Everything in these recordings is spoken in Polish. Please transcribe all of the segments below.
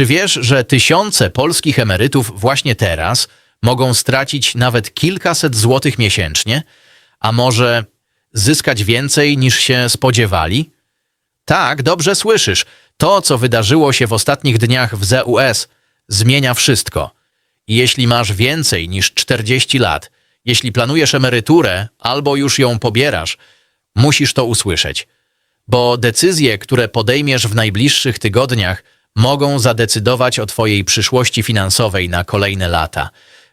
Czy wiesz, że tysiące polskich emerytów właśnie teraz mogą stracić nawet kilkaset złotych miesięcznie, a może zyskać więcej niż się spodziewali? Tak, dobrze słyszysz. To, co wydarzyło się w ostatnich dniach w ZUS, zmienia wszystko. Jeśli masz więcej niż 40 lat, jeśli planujesz emeryturę albo już ją pobierasz, musisz to usłyszeć. Bo decyzje, które podejmiesz w najbliższych tygodniach, mogą zadecydować o Twojej przyszłości finansowej na kolejne lata.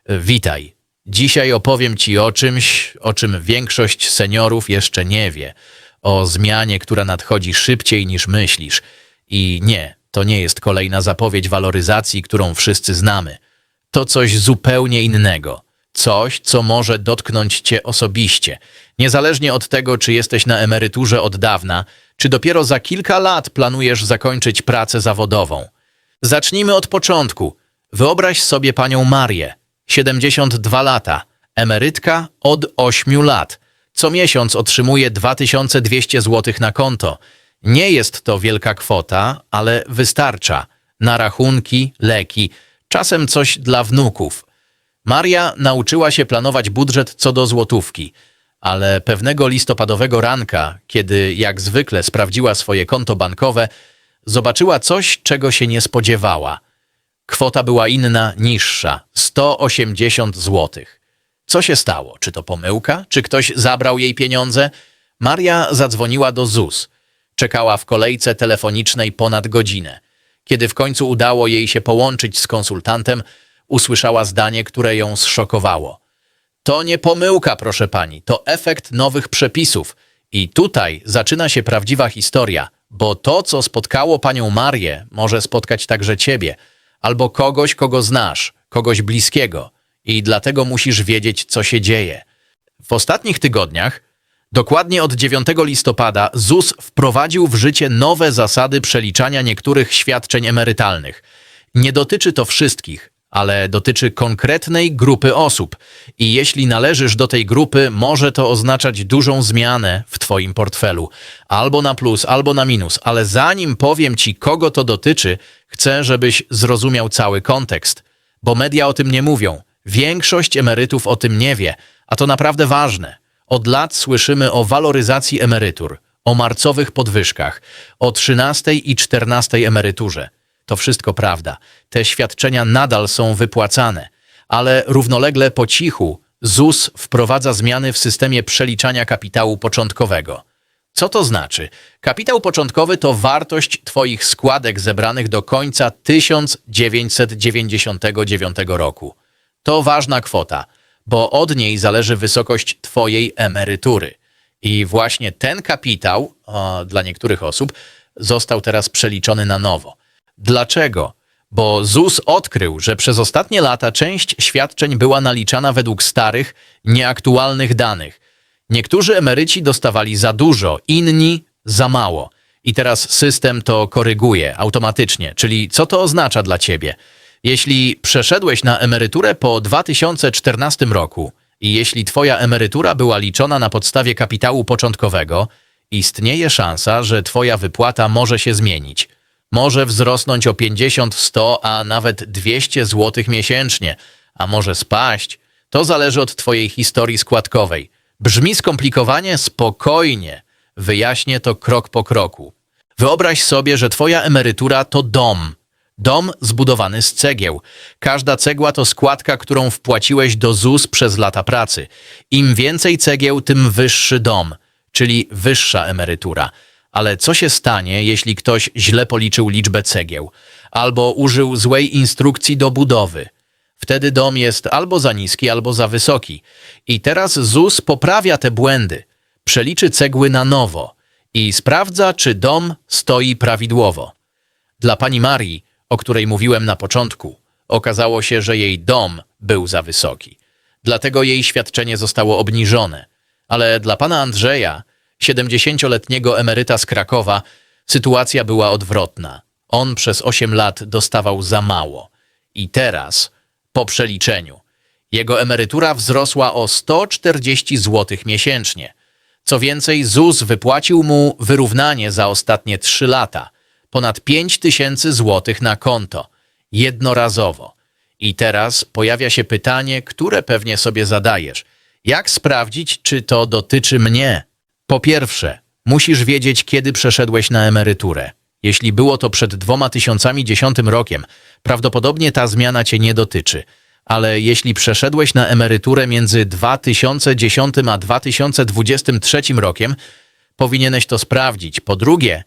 Witaj. Dzisiaj opowiem Ci o czymś, o czym większość seniorów jeszcze nie wie. O zmianie, która nadchodzi szybciej niż myślisz. I nie, to nie jest kolejna zapowiedź waloryzacji, którą wszyscy znamy. To coś zupełnie innego. Coś, co może dotknąć Cię osobiście. Niezależnie od tego, czy jesteś na emeryturze od dawna, czy dopiero za kilka lat planujesz zakończyć pracę zawodową. Zacznijmy od początku. Wyobraź sobie panią Marię, 72 lata, emerytka od 8 lat. Co miesiąc otrzymuje 2200 zł na konto. Nie jest to wielka kwota, ale wystarcza. Na rachunki, leki, czasem coś dla wnuków. Maria nauczyła się planować budżet co do złotówki, ale pewnego listopadowego ranka, kiedy jak zwykle sprawdziła swoje konto bankowe, zobaczyła coś, czego się nie spodziewała. Kwota była inna, niższa 180 zł. Co się stało? Czy to pomyłka? Czy ktoś zabrał jej pieniądze? Maria zadzwoniła do ZUS. Czekała w kolejce telefonicznej ponad godzinę. Kiedy w końcu udało jej się połączyć z konsultantem, usłyszała zdanie, które ją zszokowało. To nie pomyłka, proszę pani, to efekt nowych przepisów. I tutaj zaczyna się prawdziwa historia, bo to, co spotkało panią Marię, może spotkać także ciebie, albo kogoś, kogo znasz, kogoś bliskiego. I dlatego musisz wiedzieć, co się dzieje. W ostatnich tygodniach, dokładnie od 9 listopada, ZUS wprowadził w życie nowe zasady przeliczania niektórych świadczeń emerytalnych. Nie dotyczy to wszystkich, ale dotyczy konkretnej grupy osób. I jeśli należysz do tej grupy, może to oznaczać dużą zmianę w Twoim portfelu. Albo na plus, albo na minus. Ale zanim powiem Ci, kogo to dotyczy, chcę, żebyś zrozumiał cały kontekst. Bo media o tym nie mówią. Większość emerytów o tym nie wie, a to naprawdę ważne. Od lat słyszymy o waloryzacji emerytur, o marcowych podwyżkach, o 13 i 14 emeryturze. To wszystko prawda. Te świadczenia nadal są wypłacane, ale równolegle po cichu ZUS wprowadza zmiany w systemie przeliczania kapitału początkowego. Co to znaczy? Kapitał początkowy to wartość Twoich składek zebranych do końca 1999 roku. To ważna kwota, bo od niej zależy wysokość Twojej emerytury. I właśnie ten kapitał, o, dla niektórych osób, został teraz przeliczony na nowo. Dlaczego? Bo ZUS odkrył, że przez ostatnie lata część świadczeń była naliczana według starych, nieaktualnych danych. Niektórzy emeryci dostawali za dużo, inni za mało. I teraz system to koryguje automatycznie. Czyli co to oznacza dla ciebie? Jeśli przeszedłeś na emeryturę po 2014 roku i jeśli twoja emerytura była liczona na podstawie kapitału początkowego, istnieje szansa, że twoja wypłata może się zmienić. Może wzrosnąć o 50, 100, a nawet 200 zł miesięcznie, a może spaść. To zależy od twojej historii składkowej. Brzmi skomplikowanie? Spokojnie. Wyjaśnię to krok po kroku. Wyobraź sobie, że twoja emerytura to dom. Dom zbudowany z cegieł. Każda cegła to składka, którą wpłaciłeś do ZUS przez lata pracy. Im więcej cegieł, tym wyższy dom, czyli wyższa emerytura. Ale co się stanie, jeśli ktoś źle policzył liczbę cegieł albo użył złej instrukcji do budowy? Wtedy dom jest albo za niski, albo za wysoki. I teraz ZUS poprawia te błędy, przeliczy cegły na nowo i sprawdza, czy dom stoi prawidłowo. Dla pani Marii, o której mówiłem na początku, okazało się, że jej dom był za wysoki. Dlatego jej świadczenie zostało obniżone. Ale dla pana Andrzeja, 70-letniego emeryta z Krakowa, sytuacja była odwrotna. On przez 8 lat dostawał za mało. I teraz, po przeliczeniu, jego emerytura wzrosła o 140 zł miesięcznie. Co więcej, ZUS wypłacił mu wyrównanie za ostatnie 3 lata, ponad 5 tysięcy złotych na konto. jednorazowo. I teraz pojawia się pytanie, które pewnie sobie zadajesz. Jak sprawdzić, czy to dotyczy mnie? Po pierwsze, musisz wiedzieć, kiedy przeszedłeś na emeryturę. Jeśli było to przed 2010 rokiem, prawdopodobnie ta zmiana cię nie dotyczy. Ale jeśli przeszedłeś na emeryturę między 2010 a 2023 rokiem, powinieneś to sprawdzić. Po drugie,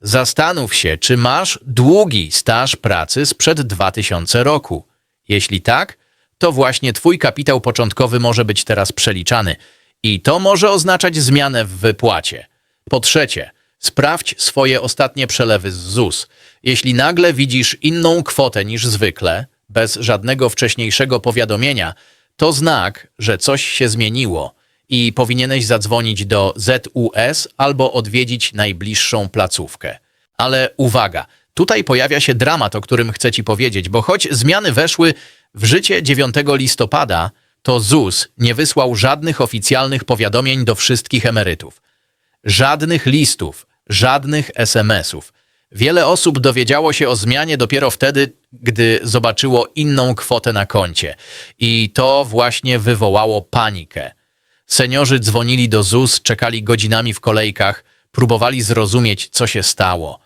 zastanów się, czy masz długi staż pracy sprzed 2000 roku. Jeśli tak, to właśnie twój kapitał początkowy może być teraz przeliczany i to może oznaczać zmianę w wypłacie. Po trzecie, sprawdź swoje ostatnie przelewy z ZUS. Jeśli nagle widzisz inną kwotę niż zwykle, bez żadnego wcześniejszego powiadomienia, to znak, że coś się zmieniło i powinieneś zadzwonić do ZUS albo odwiedzić najbliższą placówkę. Ale uwaga, tutaj pojawia się dramat, o którym chcę Ci powiedzieć, bo choć zmiany weszły w życie 9 listopada, to ZUS nie wysłał żadnych oficjalnych powiadomień do wszystkich emerytów. Żadnych listów, żadnych SMS-ów. Wiele osób dowiedziało się o zmianie dopiero wtedy, gdy zobaczyło inną kwotę na koncie. I to właśnie wywołało panikę. Seniorzy dzwonili do ZUS, czekali godzinami w kolejkach, próbowali zrozumieć, co się stało.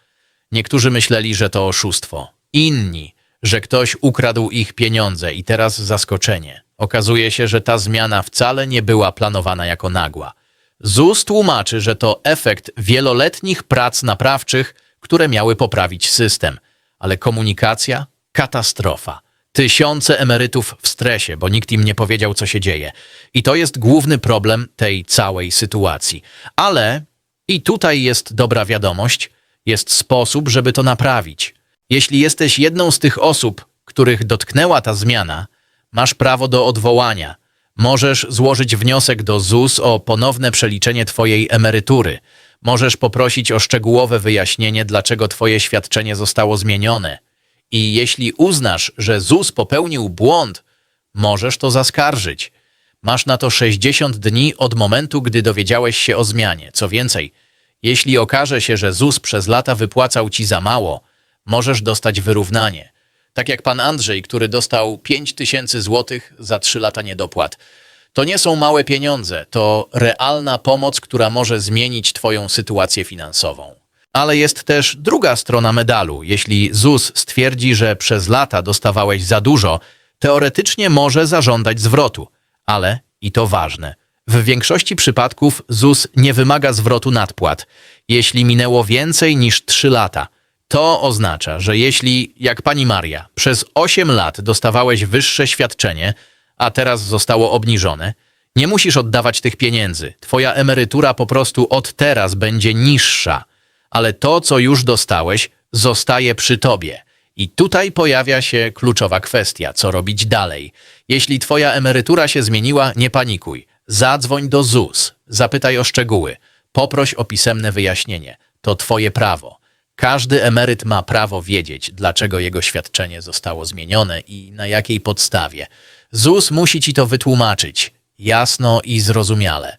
Niektórzy myśleli, że to oszustwo. Inni, że ktoś ukradł ich pieniądze i teraz zaskoczenie. Okazuje się, że ta zmiana wcale nie była planowana jako nagła. ZUS tłumaczy, że to efekt wieloletnich prac naprawczych, które miały poprawić system. Ale komunikacja? Katastrofa. Tysiące emerytów w stresie, bo nikt im nie powiedział, co się dzieje. I to jest główny problem tej całej sytuacji. Ale, i tutaj jest dobra wiadomość, jest sposób, żeby to naprawić. Jeśli jesteś jedną z tych osób, których dotknęła ta zmiana, masz prawo do odwołania. Możesz złożyć wniosek do ZUS o ponowne przeliczenie Twojej emerytury. Możesz poprosić o szczegółowe wyjaśnienie, dlaczego Twoje świadczenie zostało zmienione. I jeśli uznasz, że ZUS popełnił błąd, możesz to zaskarżyć. Masz na to 60 dni od momentu, gdy dowiedziałeś się o zmianie. Co więcej, jeśli okaże się, że ZUS przez lata wypłacał ci za mało, możesz dostać wyrównanie. Tak jak pan Andrzej, który dostał 5 tysięcy złotych za 3 lata niedopłat. To nie są małe pieniądze, to realna pomoc, która może zmienić twoją sytuację finansową. Ale jest też druga strona medalu. Jeśli ZUS stwierdzi, że przez lata dostawałeś za dużo, teoretycznie może zażądać zwrotu. Ale, i to ważne, w większości przypadków ZUS nie wymaga zwrotu nadpłat, jeśli minęło więcej niż 3 lata. To oznacza, że jeśli, jak pani Maria, przez 8 lat dostawałeś wyższe świadczenie, a teraz zostało obniżone, nie musisz oddawać tych pieniędzy. Twoja emerytura po prostu od teraz będzie niższa, ale to, co już dostałeś, zostaje przy tobie. I tutaj pojawia się kluczowa kwestia, co robić dalej. Jeśli twoja emerytura się zmieniła, nie panikuj. Zadzwoń do ZUS, zapytaj o szczegóły, poproś o pisemne wyjaśnienie. To twoje prawo. Każdy emeryt ma prawo wiedzieć, dlaczego jego świadczenie zostało zmienione i na jakiej podstawie. ZUS musi ci to wytłumaczyć, jasno i zrozumiale.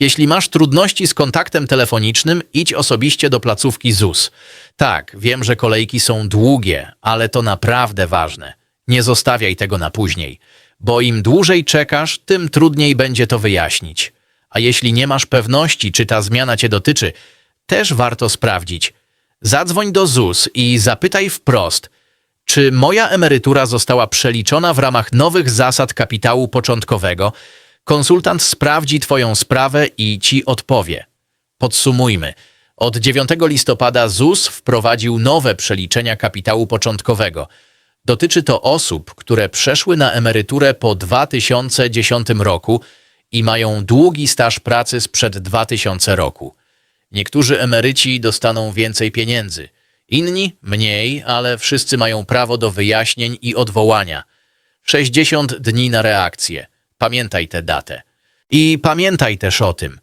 Jeśli masz trudności z kontaktem telefonicznym, idź osobiście do placówki ZUS. Tak, wiem, że kolejki są długie, ale to naprawdę ważne. Nie zostawiaj tego na później, bo im dłużej czekasz, tym trudniej będzie to wyjaśnić. A jeśli nie masz pewności, czy ta zmiana cię dotyczy, też warto sprawdzić. Zadzwoń do ZUS i zapytaj wprost, czy moja emerytura została przeliczona w ramach nowych zasad kapitału początkowego. Konsultant sprawdzi Twoją sprawę i Ci odpowie. Podsumujmy. Od 9 listopada ZUS wprowadził nowe przeliczenia kapitału początkowego. Dotyczy to osób, które przeszły na emeryturę po 2010 roku i mają długi staż pracy sprzed 2000 roku. Niektórzy emeryci dostaną więcej pieniędzy, inni mniej, ale wszyscy mają prawo do wyjaśnień i odwołania. 60 dni na reakcję. Pamiętaj tę datę. I pamiętaj też o tym.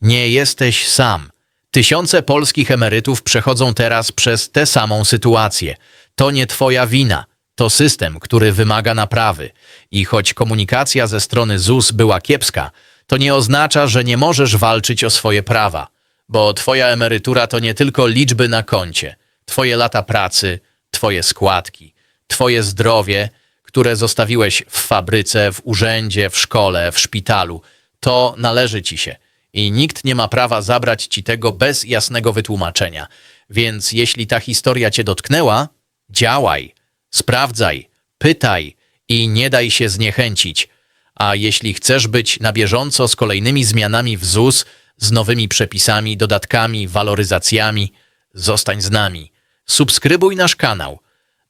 Nie jesteś sam. Tysiące polskich emerytów przechodzą teraz przez tę samą sytuację. To nie twoja wina. To system, który wymaga naprawy. I choć komunikacja ze strony ZUS była kiepska, to nie oznacza, że nie możesz walczyć o swoje prawa. Bo twoja emerytura to nie tylko liczby na koncie, twoje lata pracy, twoje składki. Twoje zdrowie, które zostawiłeś w fabryce, w urzędzie, w szkole, w szpitalu, to należy ci się. I nikt nie ma prawa zabrać ci tego bez jasnego wytłumaczenia. Więc jeśli ta historia cię dotknęła, działaj, sprawdzaj, pytaj i nie daj się zniechęcić. A jeśli chcesz być na bieżąco z kolejnymi zmianami w ZUS, z nowymi przepisami, dodatkami, waloryzacjami, zostań z nami. Subskrybuj nasz kanał,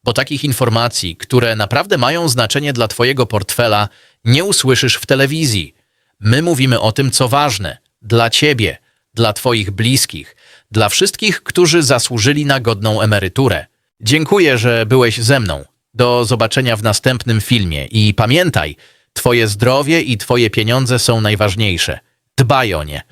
bo takich informacji, które naprawdę mają znaczenie dla Twojego portfela, nie usłyszysz w telewizji. My mówimy o tym, co ważne dla Ciebie, dla Twoich bliskich, dla wszystkich, którzy zasłużyli na godną emeryturę. Dziękuję, że byłeś ze mną. Do zobaczenia w następnym filmie i pamiętaj, Twoje zdrowie i Twoje pieniądze są najważniejsze. Dbaj o nie.